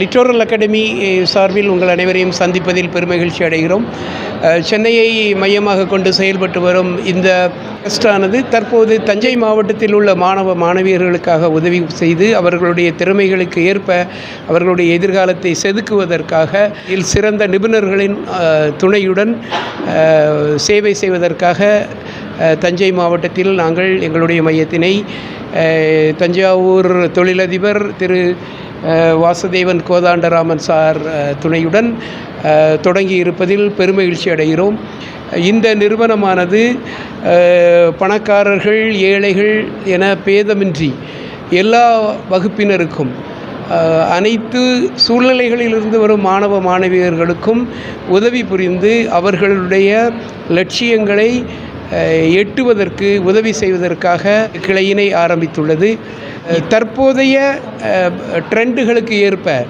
Littoral academy சார்பில் உங்கள் அனைவரையும் சந்திப்பதில் பெருமகிழ்ச்சி அடைகிறோம். சென்னையை மையமாக கொண்டு செயல்பட்டு வரும் இந்த ட்ரஸ்டானது தற்போது தஞ்சை மாவட்டத்தில் உள்ள மாணவ மாணவியர்களுக்காக உதவி செய்து அவர்களுடைய திறமைகளுக்கு ஏற்ப அவர்களுடைய எதிர்காலத்தை செதுக்குவதற்காக இதில் சிறந்த நிபுணர்களின் துணையுடன் சேவை செய்வதற்காக தஞ்சை மாவட்டத்தில் நாங்கள் எங்களுடைய மையத்தினை தஞ்சாவூர் தொழிலதிபர் திரு வாசுதேவன் கோதாண்டராமன் சார் துணையுடன் தொடங்கி இருப்பதில் பெருமகிழ்ச்சி அடைகிறோம். இந்த நிறுவனமானது பணக்காரர்கள் ஏழைகள் என பேதமின்றி எல்லா வகுப்பினருக்கும் அனைத்து சூழ்நிலைகளிலிருந்து வரும் மாணவ மாணவியர்களுக்கும் உதவி புரிந்து அவர்களுடைய லட்சியங்களை எட்டுவதற்கு உதவி செய்வதற்காக கிளையினை ஆரம்பித்துள்ளது. தற்போதைய ட்ரெண்டுகளுக்கு ஏற்ப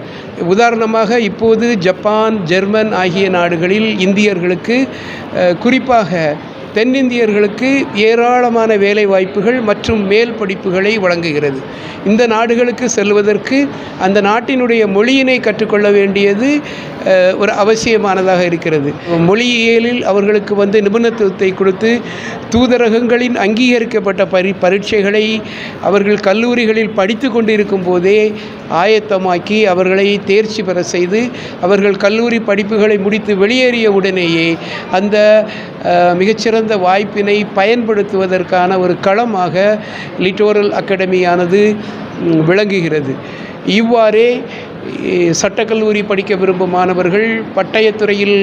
உதாரணமாக இப்போது ஜப்பான் ஜெர்மன் ஆகிய நாடுகளில் இந்தியர்களுக்கு குறிப்பாக தென்னிந்தியர்களுக்கு ஏராளமான வேலை வாய்ப்புகள் மற்றும் மேல் படிப்புகளை வழங்குகிறது. இந்த நாடுகளுக்கு செல்வதற்கு அந்த நாட்டினுடைய மொழியினை கற்றுக்கொள்ள வேண்டியது ஒரு அவசியமானதாக இருக்கிறது. மொழியியலில் அவர்களுக்கு வந்து நிபுணத்துவத்தை கொடுத்து தூதரகங்களின் அங்கீகரிக்கப்பட்ட பரி பரீட்சைகளை அவர்கள் கல்லூரிகளில் படித்து கொண்டிருக்கும் போதே ஆயத்தமாக்கி அவர்களை தேர்ச்சி பெற செய்து அவர்கள் கல்லூரி படிப்புகளை முடித்து வெளியேறிய உடனேயே அந்த மிகச்சிறந்த வாய்ப்பினை பயன்படுத்துவதற்கான ஒரு களமாக லிட்டோரல் அகாடமியானது விளங்குகிறது. இவ்வாறே சட்டக்கல்லூரி படிக்க விரும்பும் மாணவர்கள் பட்டயத்துறையில்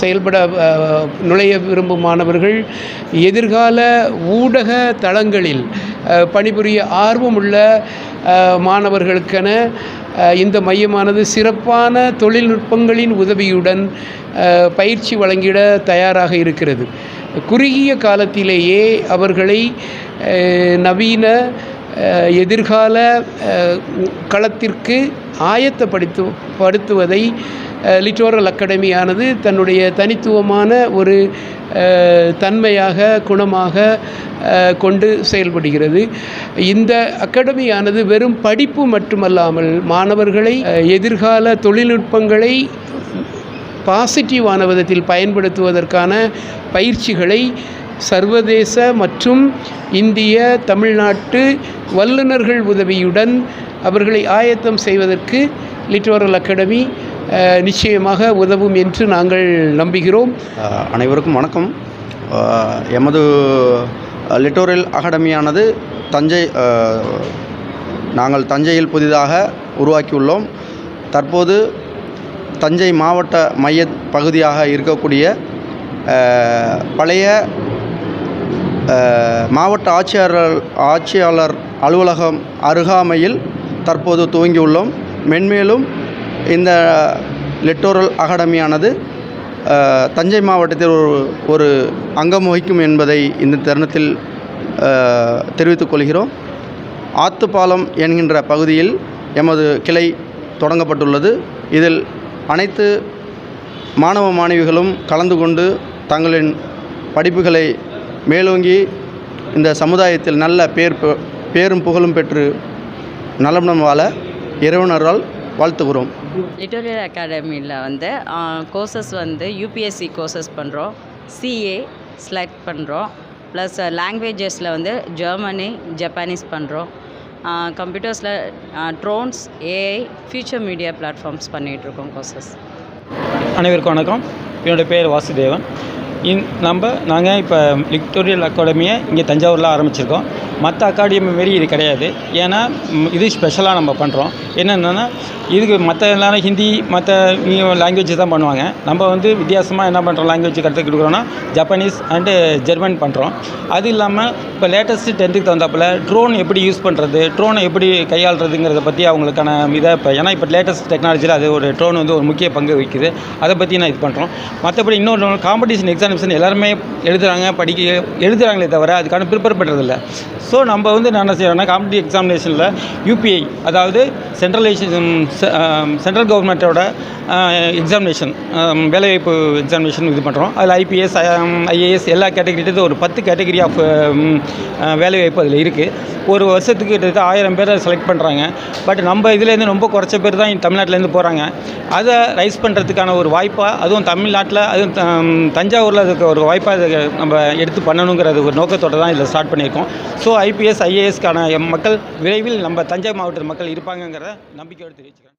செயல்பட நுழைய விரும்பும் மாணவர்கள் எதிர்கால ஊடக தளங்களில் பணிபுரிய ஆர்வமுள்ள மாணவர்களுக்கென இந்த மையமானது சிறப்பான தொழில்நுட்பங்களின் உதவியுடன் பயிற்சி வழங்கிட தயாராக இருக்கிறது. குறுகிய காலத்திலேயே அவர்களை நவீன எதிர்கால களத்திற்கு ஆயத்தப்படுத்து படுத்துவதை லிட்டோரல் அகாடமியானது தன்னுடைய தனித்துவமான ஒரு தன்மையாக குணமாக கொண்டு செயல்படுகிறது. இந்த அகாடமியானது வெறும் படிப்பு மட்டுமல்லாமல் மாணவர்களை எதிர்கால தொழில்நுட்பங்களை பாசிட்டிவான விதத்தில் பயன்படுத்துவதற்கான பயிற்சிகளை சர்வதேச மற்றும் இந்திய தமிழ்நாட்டு வல்லுநர்கள் உதவியுடன் அவர்களை ஆயத்தம் செய்வதற்கு லிட்டோரல் அகாடமி நிச்சயமாக உதவும் என்று நாங்கள் நம்புகிறோம். அனைவருக்கும் வணக்கம். எமது லிட்டோரியல் அகாடமியானது தஞ்சை நாங்கள் தஞ்சையில் புதிதாக உருவாக்கியுள்ளோம். தற்போது தஞ்சை மாவட்ட மைய பகுதியாக இருக்கக்கூடிய பழைய மாவட்ட ஆட்சியாளர் ஆட்சியாளர் அலுவலகம் அருகாமையில் தற்போது துவங்கியுள்ளோம். மென்மேலும் இந்த லிட்டோரல் அகாடமியானது தஞ்சை மாவட்டத்தில் ஒரு ஒரு அங்கம் வகிக்கும் என்பதை இந்த தருணத்தில் தெரிவித்துக் கொள்கிறோம். ஆத்துப்பாலம் என்கின்ற பகுதியில் எமது கிளை தொடங்கப்பட்டுள்ளது. இதில் அனைத்து மாணவ மாணவிகளும் கலந்து கொண்டு தங்களின் படிப்புகளை மேலோங்கி இந்த சமுதாயத்தில் நல்ல பேர் பேரும் புகழும் பெற்று நலமுடன் வாழ இறைவனரால் வாழ்த்துகிறோம். லிட்டோரியல் அகாடமியில் வந்து கோர்சஸ் வந்து யூபிஎஸ்சி கோர்சஸ் பண்ணுறோம் சிஏ செலக்ட் பண்ணுறோம் ப்ளஸ் லாங்குவேஜஸில் வந்து ஜெர்மனி ஜப்பானீஸ் பண்ணுறோம் கம்ப்யூட்டர்ஸில் drones AI future media platforms பண்ணிகிட்ருக்கோம் கோர்சஸ் அனைவருக்கும் வணக்கம். என்னோடய பேர் வாசுதேவன். இன் நம்ம நாங்கள் இப்போ விக்டோரியல் அகாடமியை இங்கே தஞ்சாவூரில் ஆரம்பிச்சிருக்கோம். மற்ற அகாடமி மாரி இது கிடையாது. ஏன்னா இது ஸ்பெஷலாக நம்ம பண்ணுறோம் என்னென்னா இதுக்கு மற்ற எல்லாரும் ஹிந்தி மற்ற லாங்குவேஜ் தான் பண்ணுவாங்க. நம்ம வந்து வித்தியாசமாக என்ன பண்ணுறோம் லாங்குவேஜ் கற்றுக்கிட்டு கொடுக்குறோன்னா ஜப்பனீஸ் அண்டு ஜெர்மன் பண்ணுறோம் அது இல்லாமல் இப்போ லேட்டஸ்ட்டு டென்த்துக்கு தகுந்தாப்பில் ட்ரோன் எப்படி யூஸ் பண்ணுறது ட்ரோனை எப்படி கையாளுறதுங்கிறத பற்றி அவங்களுக்கான இதை இப்போ ஏன்னா இப்போ லேட்டஸ்ட் டெக்னாலஜியில் அது ஒரு ட்ரோன் வந்து ஒரு முக்கிய பங்கு வகிக்குது. அதை பற்றி நான் இது பண்ணுறோம் மற்றபடி இன்னொரு காம்படிஷன் எக்ஸாமினேஷன் எல்லாருமே எழுதுகிறாங்க படிக்க எழுதுகிறாங்களே தவிர அதுக்கான ப்ரிப்பேர் பண்ணுறதில்ல ஸோ நம்ம வந்து நான் என்ன செய்யறோம்னா காம்படிட்டிவ் எக்ஸாமினேஷனில் யூபிஐ அதாவது சென்ட்ரலைசேஷன் சென்ட்ரல் கவர்மெண்ட்டோட எக்ஸாமினேஷன் வேலைவாய்ப்பு எக்ஸாமினேஷன் இது பண்ணுறோம் அதில் ஐபிஎஸ் ஐஏஎஸ் um, எல்லா கேட்டகரிட்டு ஒரு பத்து கேட்டகரி ஆஃப் um, uh, வேலைவாய்ப்பு அதில் இருக்குது ஒரு வருஷத்துக்கு கிட்டத்தட்ட ஆயிரம் பேரை செலக்ட் பண்ணுறாங்க பட் நம்ம இதுலேருந்து ரொம்ப குறைச்ச பேர் தான் தமிழ்நாட்டிலேருந்து போகிறாங்க அதை ரைஸ் பண்ணுறதுக்கான ஒரு வாய்ப்பாக அதுவும் தமிழ்நாட்டில் அதுவும் த- தஞ்சாவூரில் அதுக்கு ஒரு வாய்ப்பாக இதை நம்ம எடுத்து பண்ணணுங்கிறது ஒரு நோக்கத்தோடு தான் இதில் ஸ்டார்ட் பண்ணியிருக்கோம். ஸோ ஐபிஎஸ் ஐஏஎஸ்க்கான மக்கள் விரைவில் நம்ம தஞ்சை மாவட்ட மக்கள் இருப்பாங்கங்கிற நம்பிக்கையோடு தெரிவிச்சுக்கிறேன்.